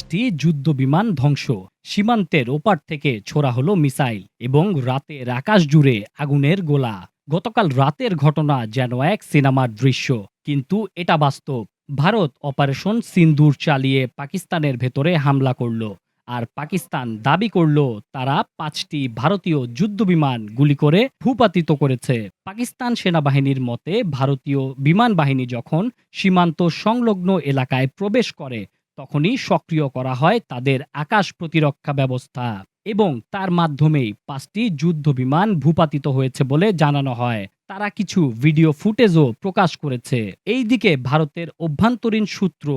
পাঁচটি যুদ্ধ বিমান ধ্বংস। সীমান্তের ওপার থেকে ছোড়া হলো মিসাইল এবং রাতের আকাশ জুড়ে আগুনের গোলা। গতকাল রাতের ঘটনা যেন এক সিনেমার দৃশ্য। কিন্তু এটা বাস্তব। ভারত অপারেশন সিন্দুর চালিয়ে পাকিস্তানের ভেতরে হামলা করল। আর পাকিস্তান দাবি করল, তারা পাঁচটি ভারতীয় যুদ্ধবিমান গুলি করে ভূপাতিত করেছে। পাকিস্তান সেনাবাহিনীর মতে, ভারতীয় বিমান বাহিনী যখন সীমান্ত সংলগ্ন এলাকায় প্রবেশ করে তখনই সক্রিয় করা হয় তাদের আকাশ প্রতিরক্ষা ব্যবস্থা এবং তার মাধ্যমেই পাঁচটি যুদ্ধ বিমান ভূপাতিত হয়েছে বলে জানানো হয়। তারা কিছু ভিডিও ফুটেজও প্রকাশ করেছে। এইদিকে ভারতের অভ্যন্তরীণ সূত্র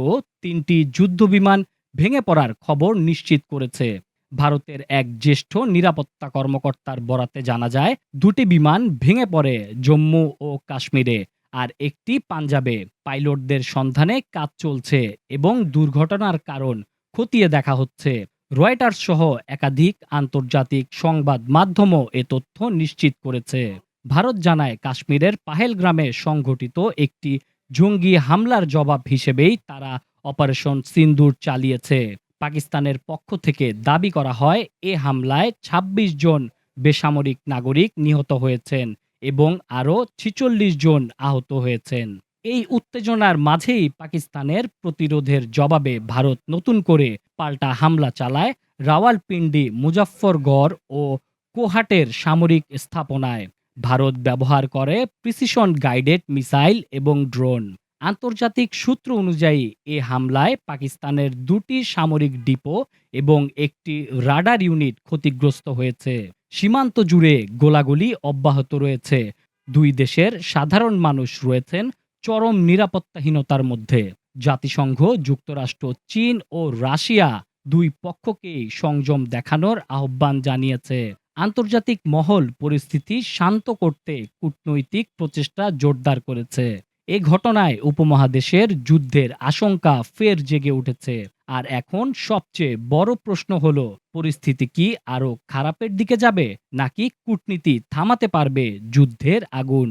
তিনটি যুদ্ধ বিমান ভেঙে পড়ার খবর নিশ্চিত করেছে। ভারতের এক জ্যেষ্ঠ নিরাপত্তা কর্মকর্তার বরাতে জানা যায়, দুটি বিমান ভেঙে পড়ে জম্মু ও কাশ্মীরে। আর একটি পাঞ্জাবে পাইলটদের সন্ধানে কাজ চলছে এবং দুর্ঘটনার কারণ খতিয়ে দেখা হচ্ছে। রয়টার্স সহ একাধিক আন্তর্জাতিক সংবাদ মাধ্যমও এ তথ্য নিশ্চিত করেছে। ভারত জানায়, কাশ্মীরের পাহেল গ্রামে সংঘটিত একটি জঙ্গি হামলার জবাব হিসেবেই তারা অপারেশন সিন্দুর চালিয়েছে। পাকিস্তানের পক্ষ থেকে দাবি করা হয়, এ হামলায় ২৬ জন বেসামরিক নাগরিক নিহত হয়েছেন। এবং আরও ছিচল্লিশ জন আহত হয়েছেন। এই উত্তেজনার মাঝেই পাকিস্তানের প্রতিরোধের জবাবে ভারত নতুন করে পাল্টা হামলা চালায় রাওয়ালপিন্ডি, মুজাফফরগড় ও কোহাটের সামরিক স্থাপনায়। ভারত ব্যবহার করে প্রিসিশন গাইডেড মিসাইল এবং ড্রোন। আন্তর্জাতিক সূত্র অনুযায়ী, এ হামলায় পাকিস্তানের দুটি সামরিক ডিপো এবং একটি রাডার ইউনিট ক্ষতিগ্রস্ত হয়েছে। সীমান্ত জুড়ে গোলাগুলি অব্যাহত রয়েছে। দুই দেশের সাধারণ মানুষ রয়েছেন চরম নিরাপত্তাহীনতার মধ্যে। জাতিসংঘ, যুক্তরাষ্ট্র, চীন ও রাশিয়া দুই পক্ষকেই সংযম দেখানোর আহ্বান জানিয়েছে। আন্তর্জাতিক মহল পরিস্থিতি শান্ত করতে কূটনৈতিক প্রচেষ্টা জোরদার করেছে। এ ঘটনায় উপমহাদেশের যুদ্ধের আশঙ্কা ফের জেগে উঠেছে। আর এখন সবচেয়ে বড় প্রশ্ন হল, পরিস্থিতি কি আরও খারাপের দিকে যাবে, নাকি কূটনীতি থামাতে পারবে যুদ্ধের আগুন?